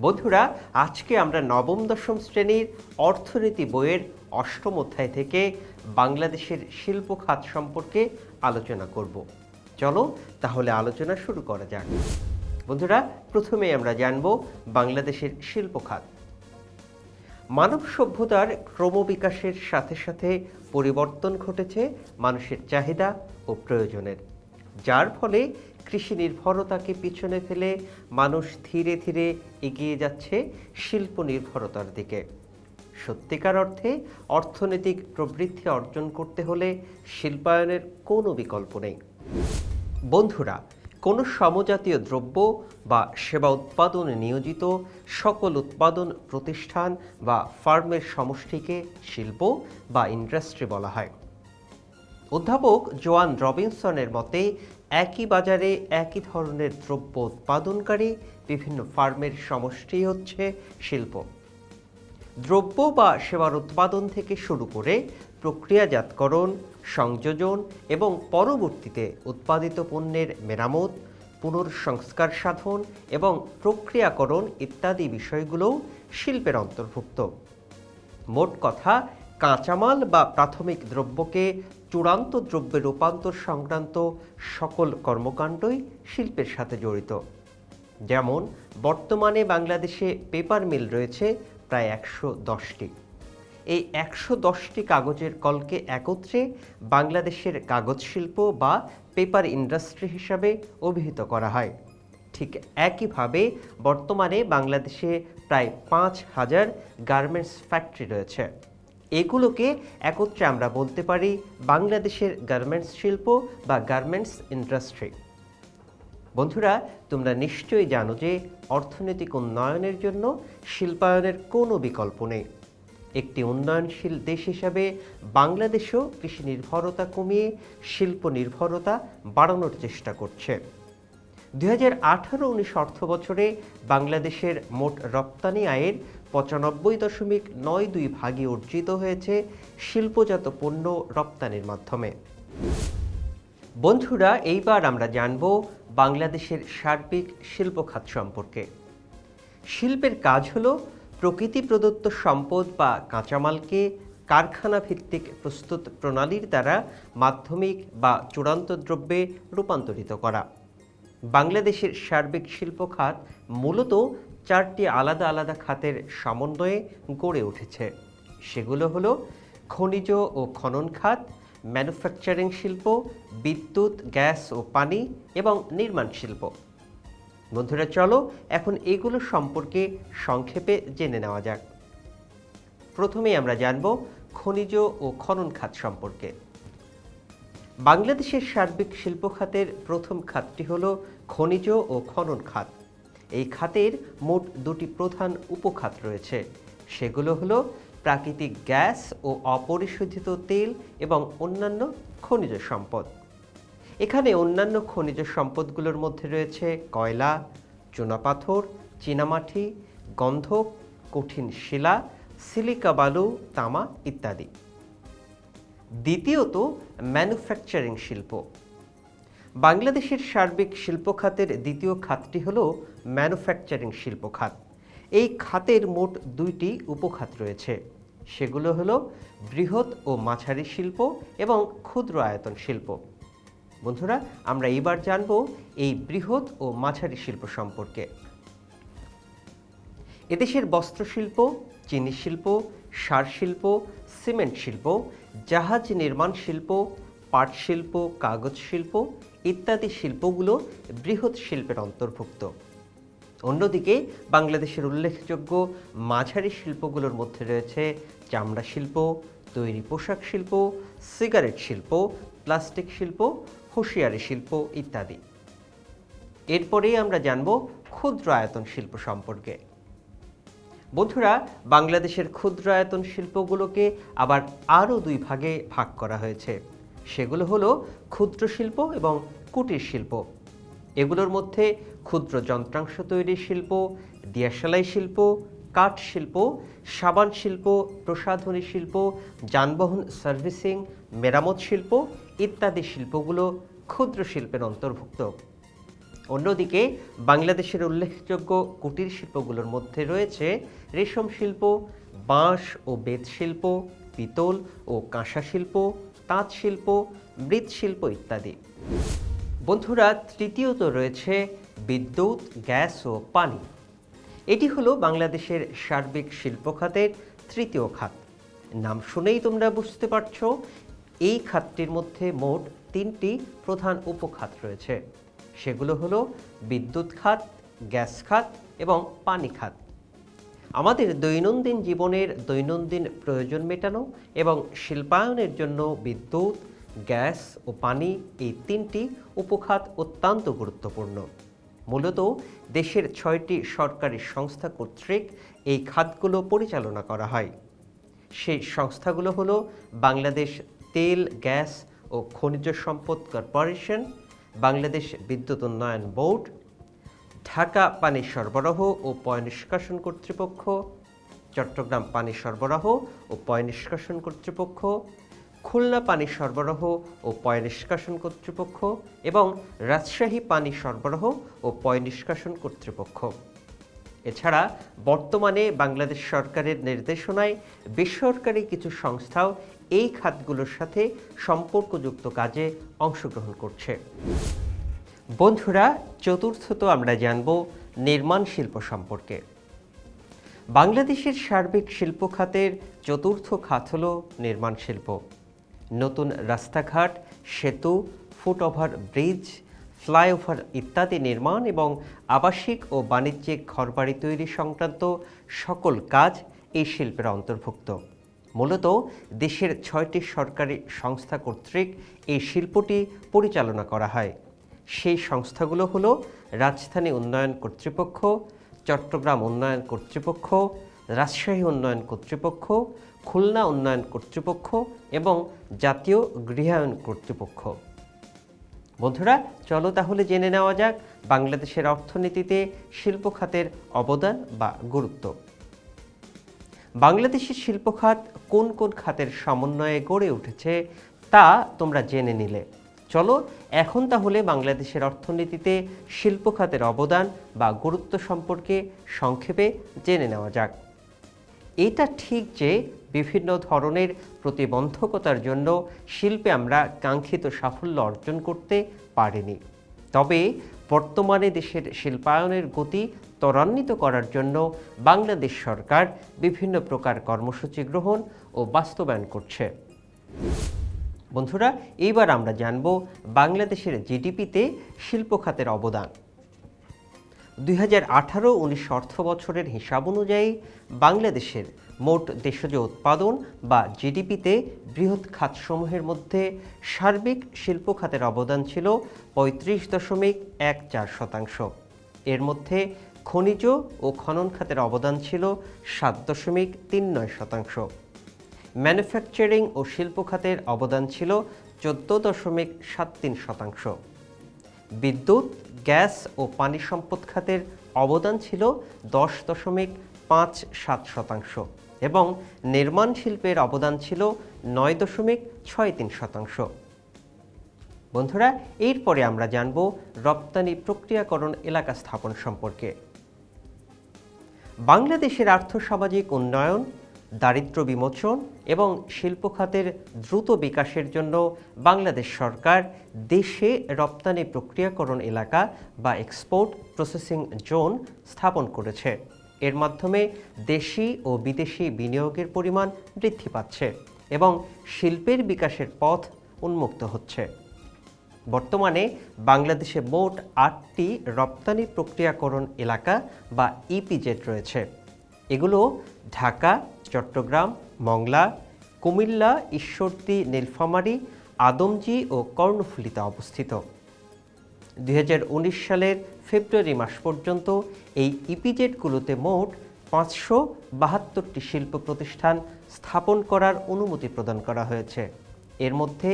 বন্ধুরা, আজকে আমরা নবম, দশম শ্রেণির অর্থনীতি বইয়ের অষ্টম অধ্যায় থেকে বাংলাদেশের শিল্প খাত সম্পর্কে আলোচনা করব। চলো তাহলে আলোচনা শুরু করা যাক। বন্ধুরা প্রথমে আমরা জানব বাংলাদেশের শিল্প খাত। মানব সভ্যতার ক্রমবিকাশের সাথে সাথে পরিবর্তন ঘটেছে মানুষের চাহিদা ও প্রয়োজনের। যার ফলে কৃষি নির্ভরতাকে পিছনে ফেলে মানুষ ধীরে ধীরে এগিয়ে যাচ্ছে শিল্প নির্ভরতার দিকে। সত্যিকার অর্থে অর্থনৈতিক প্রবৃদ্ধি অর্জন করতে হলে শিল্পায়নের কোনো বিকল্প নেই। বন্ধুরা, কোনো সমজাতীয় দ্রব্য বা সেবা উৎপাদনে নিয়োজিত সকল উৎপাদন প্রতিষ্ঠান বা ফার্মের সমষ্টিকে শিল্প বা ইন্ডাস্ট্রি বলা হয়। অধ্যাপক জোয়ান রবিনসনের মতে, একই বাজারে একই ধরনের দ্রব্য উৎপাদনকারী বিভিন্ন ফার্মের সমষ্টি হচ্ছে শিল্প। দ্রব্য বা সেবার উৎপাদন থেকে শুরু করে প্রক্রিয়াজাতকরণ, সংযোজন এবং পরবর্তীতে উৎপাদিত পণ্যের মেরামত, পুনর্সংস্কার সাধন এবং প্রক্রিয়াকরণ ইত্যাদি বিষয়গুলোও শিল্পের অন্তর্ভুক্ত। মোট কথা কাঁচামাল বা প্রাথমিক দ্রব্যকে চূড়ান্ত দ্রব্যে রূপান্তর সংক্রান্ত সকল কর্মকাণ্ডই শিল্পের সাথে জড়িত। যেমন, বর্তমানে বাংলাদেশে পেপার মিল রয়েছে প্রায় একশো দশটি। এই একশো দশটি কাগজের কলকে একত্রে বাংলাদেশের কাগজ শিল্প বা পেপার ইন্ডাস্ট্রি হিসাবে অভিহিত করা হয়। ঠিক একইভাবে বর্তমানে বাংলাদেশে প্রায় পাঁচ হাজার গার্মেন্টস ফ্যাক্টরি রয়েছে। এগুলোকে একত্রে আমরা বলতে পারি বাংলাদেশের গার্মেন্টস শিল্প বা গার্মেন্টস ইন্ডাস্ট্রি। বন্ধুরা, তোমরা নিশ্চয়ই জানো যে অর্থনৈতিক উন্নয়নের জন্য শিল্পায়নের কোনো বিকল্প নেই। একটি উন্নয়নশীল দেশ হিসাবে বাংলাদেশও কৃষি নির্ভরতা কমিয়ে শিল্প নির্ভরতা বাড়ানোর চেষ্টা করছে। দুই হাজার আঠারো উনিশ অর্থ বছরে বাংলাদেশের মোট রপ্তানি আয়ের পঁচানব্বই দশমিক নয় দুই ভাগে অর্জিত হয়েছে শিল্পজাত পণ্য রপ্তানির মাধ্যমে। বন্ধুরা, এইবার আমরা জানব বাংলাদেশের সার্বিক শিল্প খাত সম্পর্কে। শিল্পের কাজ হলো প্রকৃতি প্রদত্ত সম্পদ বা কাঁচামালকে কারখানা ভিত্তিক প্রস্তুত প্রণালীর দ্বারা মাধ্যমিক বা চূড়ান্ত দ্রব্যে রূপান্তরিত করা। বাংলাদেশের সার্বিক শিল্প খাত মূলত চারটি আলাদা আলাদা খাতের সমন্বয়ে গড়ে উঠেছে। সেগুলো হলো খনিজ ও খনন খাত, ম্যানুফ্যাকচারিং শিল্প, বিদ্যুৎ, গ্যাস ও পানি এবং নির্মাণ শিল্প। বন্ধুরা, চলো এখন এগুলো সম্পর্কে সংক্ষেপে জেনে নেওয়া যাক। প্রথমেই আমরা জানব খনিজ ও খনন খাত সম্পর্কে। বাংলাদেশের সার্বিক শিল্প খাতের প্রথম খাতটি হল খনিজ ও খনন খাত। এই খাতের মোট দুটি প্রধান উপখাত রয়েছে। সেগুলো হলো প্রাকৃতিক গ্যাস ও অপরিশোধিত তেল এবং অন্যান্য খনিজ সম্পদ। এখানে অন্যান্য খনিজ সম্পদগুলোর মধ্যে রয়েছে কয়লা চুনাপাথর চীনামাটি, গন্ধক, কঠিন শিলা, সিলিকা বালু, তামা ইত্যাদি। দ্বিতীয়ত ম্যানুফ্যাকচারিং শিল্প। বাংলাদেশের সার্বিক শিল্প খাতের দ্বিতীয় খাতটি হল ম্যানুফ্যাকচারিং শিল্প খাত। এই খাতের মোট দুইটি উপখাত রয়েছে। সেগুলো হলো বৃহৎ ও মাঝারি শিল্প এবং ক্ষুদ্র আয়তন শিল্প। বন্ধুরা, আমরা এবার জানব এই বৃহৎ ও মাঝারি শিল্প সম্পর্কে। এদেশের বস্ত্রশিল্প চিনি শিল্প সার শিল্প সিমেন্ট শিল্প, জাহাজ নির্মাণ শিল্প, পাট শিল্প, কাগজ শিল্প ইত্যাদি শিল্পগুলো বৃহৎ শিল্পের অন্তর্ভুক্ত। অন্যদিকে বাংলাদেশের উল্লেখযোগ্য মাঝারি শিল্পগুলোর মধ্যে রয়েছে চামড়া শিল্প, তৈরি পোশাক শিল্প, সিগারেট শিল্প, প্লাস্টিক শিল্প, হুঁশিয়ারি শিল্প ইত্যাদি। এরপরেই আমরা জানব ক্ষুদ্র আয়তন শিল্প সম্পর্কে। বন্ধুরা, বাংলাদেশের ক্ষুদ্রায়তন শিল্পগুলোকে আবার আরও দুই ভাগে ভাগ করা হয়েছে। সেগুলো হলো ক্ষুদ্র শিল্প এবং কুটির শিল্প। এগুলোর মধ্যে ক্ষুদ্র যন্ত্রাংশ তৈরির শিল্প, দিয়াশালাই শিল্প, কাঠ শিল্প, সাবান শিল্প, প্রসাধনী শিল্প, যানবাহন সার্ভিসিং, মেরামত শিল্প ইত্যাদি শিল্পগুলো ক্ষুদ্র শিল্পের অন্তর্ভুক্ত। অন্যদিকে বাংলাদেশের উল্লেখযোগ্য কুটির শিল্পগুলোর মধ্যে রয়েছে রেশম শিল্প, বাঁশ ও বেত শিল্প, পিতল ও কাঁসা শিল্প, তাঁত শিল্প মৃৎশিল্প ইত্যাদি। বন্ধুরা, তৃতীয়ত রয়েছে বিদ্যুৎ, গ্যাস ও পানি। এটি হলো বাংলাদেশের সার্বিক শিল্প খাতের তৃতীয় খাত। নাম শুনেই তোমরা বুঝতে পারছ, এই খাতটির মধ্যে মোট তিনটি প্রধান উপখাত রয়েছে। সেগুলো হলো বিদ্যুৎ খাত, গ্যাস খাত এবং পানি খাত। আমাদের দৈনন্দিন জীবনের দৈনন্দিন প্রয়োজন মেটানো এবং শিল্পায়নের জন্য বিদ্যুৎ, গ্যাস ও পানি এই তিনটি উপখাত অত্যন্ত গুরুত্বপূর্ণ। মূলত দেশের ছয়টি সরকারি সংস্থা কর্তৃক এই খাতগুলো পরিচালনা করা হয়। সেই সংস্থাগুলো হলো বাংলাদেশ তেল, গ্যাস ও খনিজ সম্পদ কর্পোরেশন বাংলাদেশ বিদ্যুৎ উন্নয়ন বোর্ড, ঢাকা পানি সরবরাহ ও পয় নিষ্কাশন কর্তৃপক্ষ, চট্টগ্রাম পানি সরবরাহ ও পয় নিষ্কাশন কর্তৃপক্ষ, খুলনা পানি সরবরাহ ও পয় নিষ্কাশন কর্তৃপক্ষ এবং রাজশাহী পানি সরবরাহ ও পয় নিষ্কাশন কর্তৃপক্ষ। এছাড়া বর্তমানে বাংলাদেশ সরকারের নির্দেশনায় বেসরকারি কিছু সংস্থাও এই খাতগুলোর সাথে সম্পর্কযুক্ত কাজে অংশগ্রহণ করছে। বন্ধুরা, চতুর্থত আমরা জানব নির্মাণ শিল্প সম্পর্কে। বাংলাদেশের সার্বিক শিল্প খাতের চতুর্থ খাত হল নির্মাণ শিল্প। নতুন রাস্তাঘাট, সেতু, ফুটওভার ব্রিজ, ফ্লাইওভার ইত্যাদি নির্মাণ এবং আবাসিক ও বাণিজ্যিক ঘরবাড়ি তৈরি সংক্রান্ত সকল কাজ এই শিল্পের অন্তর্ভুক্ত। মূলত দেশের ছয়টি সরকারি সংস্থা কর্তৃক এই শিল্পটি পরিচালনা করা হয়। সেই সংস্থাগুলো হলো রাজধানী উন্নয়ন কর্তৃপক্ষ, চট্টগ্রাম উন্নয়ন কর্তৃপক্ষ, রাজশাহী উন্নয়ন কর্তৃপক্ষ, খুলনা উন্নয়ন কর্তৃপক্ষ এবং জাতীয় গৃহায়ন কর্তৃপক্ষ। বন্ধুরা, চলো তাহলে জেনে নেওয়া যাক বাংলাদেশের অর্থনীতিতে শিল্প খাতের অবদান বা গুরুত্ব। বাংলাদেশের শিল্প খাত কোন কোন খাতের সমন্বয়ে গড়ে উঠেছে তা তোমরা জেনে নিলে। চলো, এখন তাহলে বাংলাদেশের অর্থনীতিতে শিল্প খাতের অবদান বা গুরুত্ব সম্পর্কে সংক্ষেপে জেনে নেওয়া যাক। এটা ঠিক যে বিভিন্ন ধরনের প্রতিবন্ধকতার জন্য শিল্পে আমরা কাঙ্ক্ষিত সাফল্য অর্জন করতে পারিনি। তবে বর্তমানে দেশের শিল্পায়নের গতি ত্বরান্বিত করার জন্য বাংলাদেশ সরকার বিভিন্ন প্রকার কর্মসূচি গ্রহণ ও বাস্তবায়ন করছে। বন্ধুরা, এইবার আমরা জানব বাংলাদেশের জিডিপিতে শিল্প খাতের অবদান। দুই হাজার আঠারো উনিশ অর্থ বছরের হিসাব অনুযায়ী বাংলাদেশের মোট দেশজ উৎপাদন বা জিডিপিতে বৃহৎ খাতসমূহের মধ্যে সার্বিক শিল্প খাতের অবদান ছিল পঁয়ত্রিশ দশমিক এক চার শতাংশ। এর মধ্যে খনিজ ও খনন খাতের অবদান ছিল সাত দশমিক তিন নয় শতাংশ। ম্যানুফ্যাকচারিং ও শিল্প খাতের অবদান ছিল চোদ্দ দশমিক সাত তিন শতাংশ। বিদ্যুৎ, গ্যাস ও পানি সম্পদ খাতের অবদান ছিল দশ দশমিক পাঁচ সাত শতাংশ এবং নির্মাণ শিল্পের অবদান ছিল নয় দশমিক ছয় তিন শতাংশ। বন্ধুরা, এরপরে আমরা জানব রপ্তানি প্রক্রিয়াকরণ এলাকা স্থাপন সম্পর্কে। বাংলাদেশের আর্থসামাজিক উন্নয়ন, দারিদ্র্য বিমোচন এবং শিল্প খাতের দ্রুত বিকাশের জন্য বাংলাদেশ সরকার দেশে রপ্তানি প্রক্রিয়াকরণ এলাকা বা এক্সপোর্ট প্রসেসিং জোন স্থাপন করেছে। এর মাধ্যমে দেশি ও বিদেশি বিনিয়োগের পরিমাণ বৃদ্ধি পাচ্ছে এবং শিল্পের বিকাশের পথ উন্মুক্ত হচ্ছে। বর্তমানে বাংলাদেশে মোট আটটি রপ্তানি প্রক্রিয়াকরণ এলাকা বা ইপিজেড রয়েছে। এগুলো ঢাকা, চট্টগ্রাম, মংলা, কুমিল্লা, ঈশ্বরদী, নীলফামারী, আদমজি ও কর্ণফুলীতে অবস্থিত। দু হাজার উনিশ সালের ফেব্রুয়ারি মাস পর্যন্ত এই ইপিজেডগুলোতে মোট পাঁচশো বাহাত্তরটি শিল্প প্রতিষ্ঠান স্থাপন করার অনুমতি প্রদান করা হয়েছে। এর মধ্যে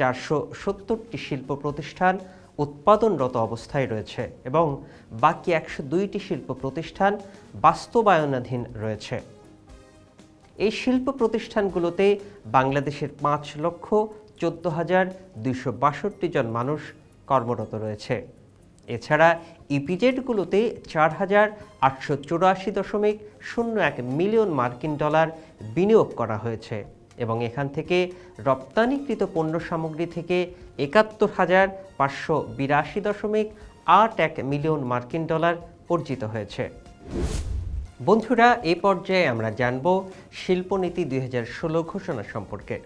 চারশো সত্তরটি শিল্প প্রতিষ্ঠান উৎপাদনরত অবস্থায় রয়েছে এবং বাকি একশো দুইটি শিল্প প্রতিষ্ঠান বাস্তবায়নাধীন রয়েছে। এই শিল্প প্রতিষ্ঠানগুলোতে বাংলাদেশের পাঁচ লক্ষ চোদ্দ হাজার দুইশো বাষট্টি জন মানুষ কর্মরত রয়েছে। এছাড়া ইপিজেডগুলোতে চার হাজার আটশো চুরাশি দশমিক শূন্য এক মিলিয়ন মার্কিন ডলার বিনিয়োগ করা হয়েছে। এবং এখান থেকে রপ্তানিকৃত পণ্য সামগ্রী থেকে একাত্তর হাজার পাঁচশো বিরাশি দশমিক আট এক মিলিয়ন মার্কিন ডলার অর্জিত হয়েছে। বন্ধুরা, এ পর্যায়ে আমরা জানব শিল্পনীতি দুই হাজার ষোলো ঘোষণা সম্পর্কে।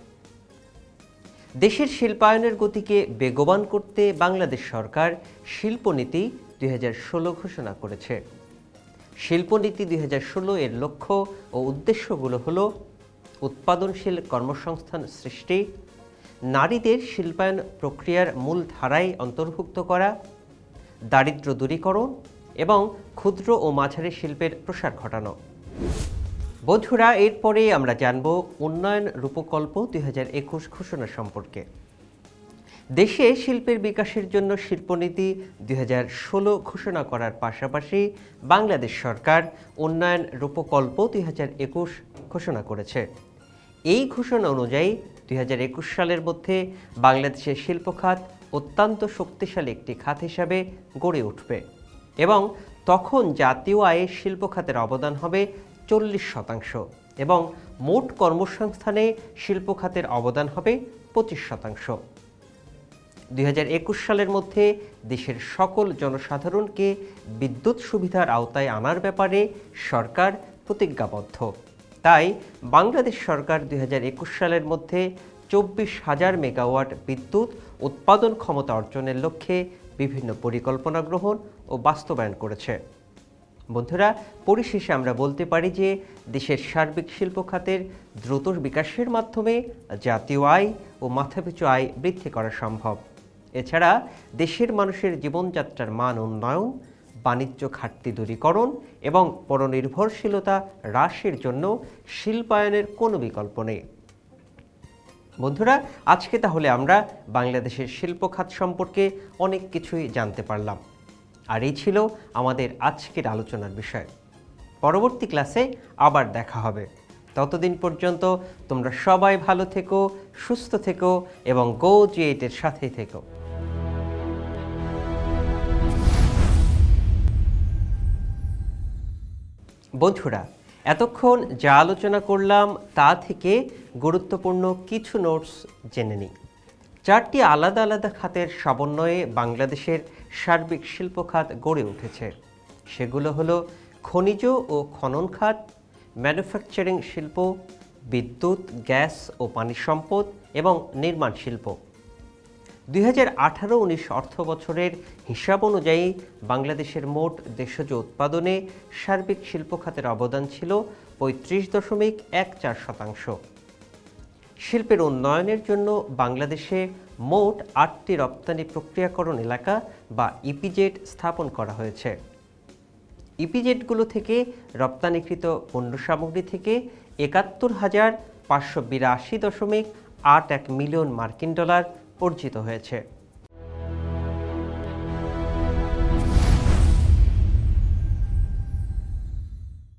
দেশের শিল্পায়নের গতিকে বেগবান করতে বাংলাদেশ সরকার শিল্পনীতি দুই হাজার ষোলো ঘোষণা করেছে। শিল্পনীতি দুই হাজার ষোলো এর লক্ষ্য ও উদ্দেশ্যগুলো হল উৎপাদনশীল কর্মসংস্থান সৃষ্টি, নারীদের শিল্পায়ন প্রক্রিয়ার মূল ধারায় অন্তর্ভুক্ত করা, দারিদ্র দূরীকরণ এবং ক্ষুদ্র ও মাঝারি শিল্পের প্রসার ঘটানো। বন্ধুরা, এরপরে আমরা জানব উন্নয়ন রূপকল্প দুই হাজার একুশ ঘোষণা সম্পর্কে। দেশে শিল্পের বিকাশের জন্য শিল্পনীতি দুই হাজার ষোলো ঘোষণা করার পাশাপাশি বাংলাদেশ সরকার উন্নয়ন রূপকল্প দুই একুশ ঘোষণা করেছে। এই ঘোষণা অনুযায়ী দুই হাজার একুশ সালের মধ্যে বাংলাদেশের শিল্প খাত অত্যন্ত শক্তিশালী একটি খাত হিসাবে গড়ে উঠবে এবং তখন জাতীয় আয়ে শিল্প খাতের অবদান হবে চল্লিশ শতাংশ এবং মোট কর্মসংস্থানে শিল্প খাতের অবদান হবে পঁচিশ শতাংশ। দুই হাজার একুশ সালের মধ্যে দেশের সকল জনসাধারণকে বিদ্যুৎ সুবিধার আওতায় আনার ব্যাপারে সরকার প্রতিজ্ঞাবদ্ধ। তাই বাংলাদেশ সরকার দুই হাজার একুশ সালের মধ্যে চব্বিশ হাজার মেগাওয়াট বিদ্যুৎ উৎপাদন ক্ষমতা অর্জনের লক্ষ্যে বিভিন্ন পরিকল্পনা গ্রহণ ও বাস্তবায়ন করেছে। বন্ধুরা, পরিশেষে আমরা বলতে পারি যে দেশের সার্বিক শিল্প খাতের দ্রুত বিকাশের মাধ্যমে জাতীয় আয় ও মাথাপিছু আয় বৃদ্ধি করা সম্ভব। এছাড়া দেশের মানুষের জীবনযাত্রার মান উন্নয়ন বাণিজ্য ঘাটতি দূরীকরণ এবং পরনির্ভরশীলতা হ্রাসের জন্য শিল্পায়নের কোনো বিকল্প নেই। বন্ধুরা, আজকে তাহলে আমরা বাংলাদেশের শিল্প খাত সম্পর্কে অনেক কিছুই জানতে পারলাম। আর এই ছিল আমাদের আজকের আলোচনার বিষয়। পরবর্তী ক্লাসে আবার দেখা হবে। ততদিন পর্যন্ত তোমরা সবাই ভালো থেকো, সুস্থ থেকো এবং গো জি এইটের সাথেই থেকো। বন্ধুরা, এতক্ষণ যা আলোচনা করলাম তা থেকে গুরুত্বপূর্ণ কিছু নোটস জেনে নিই। চারটি আলাদা আলাদা খাতের সমন্বয়ে বাংলাদেশের সার্বিক শিল্প খাত গড়ে উঠেছে। সেগুলো হলো খনিজ ও খনন খাত ম্যানুফ্যাকচারিং শিল্প, বিদ্যুৎ, গ্যাস ও পানি সম্পদ এবং নির্মাণ শিল্প। দুই হাজার আঠারো উনিশ অর্থ বছরের হিসাব অনুযায়ী বাংলাদেশের মোট দেশজ উৎপাদনে সার্বিক শিল্প খাতের অবদান ছিল পঁয়ত্রিশ দশমিক এক চার শতাংশ। শিল্পের উন্নয়নের জন্য বাংলাদেশে মোট আটটি রপ্তানি প্রক্রিয়াকরণ এলাকা বা ইপিজেড স্থাপন করা হয়েছে। ইপিজেডগুলো থেকে রপ্তানিকৃত পণ্য সামগ্রী থেকে একাত্তর হাজার পাঁচশো বিরাশি দশমিক আট এক মিলিয়ন মার্কিন ডলার অর্জিত হয়েছে।